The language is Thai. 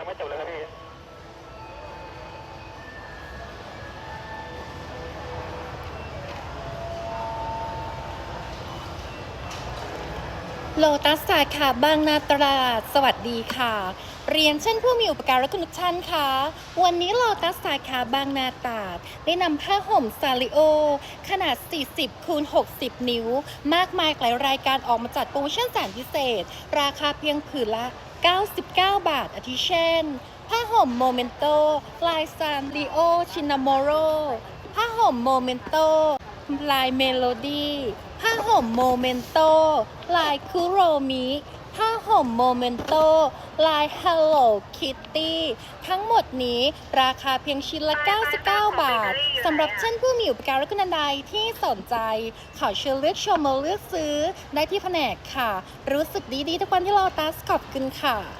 ยังไม่จบเลยครับพี่โลตัสสาขาบางนาตราด สวัสดีค่ะ เรียนเช่นผู้มีอุปการะคุณทุกท่านค่ะ วันนี้โลตัสสาขาบางนาตราด ได้นำผ้าห่มซาริโอ ขนาด 40คูณ60 นิ้ว มากมายหลายรายการออกมาจัดโปรโมชั่นแสนพิเศษ ราคาเพียงผืนละ 99 บาท อาทิเช่น ผ้าห่มโมเมนโตลายซานดิโอชินามโรผ้าห่มโมเมนโตลายเมโลดี้ผ้าห่มโมเมนโตลายคุโรมิ ผ้าห่มโมเมนโตลาย Hello Kitty ทั้งหมดนี้ราคาเพียงชิ้นละ 99 บาทสำหรับเช่นผู้มีอุปการะคุณใดที่สนใจขอเชิญเลือกชมมาเลือกซื้อได้ที่แผนกค่ะ รู้สึกดีๆทุกวันที่เราตัสขอบคุณค่ะ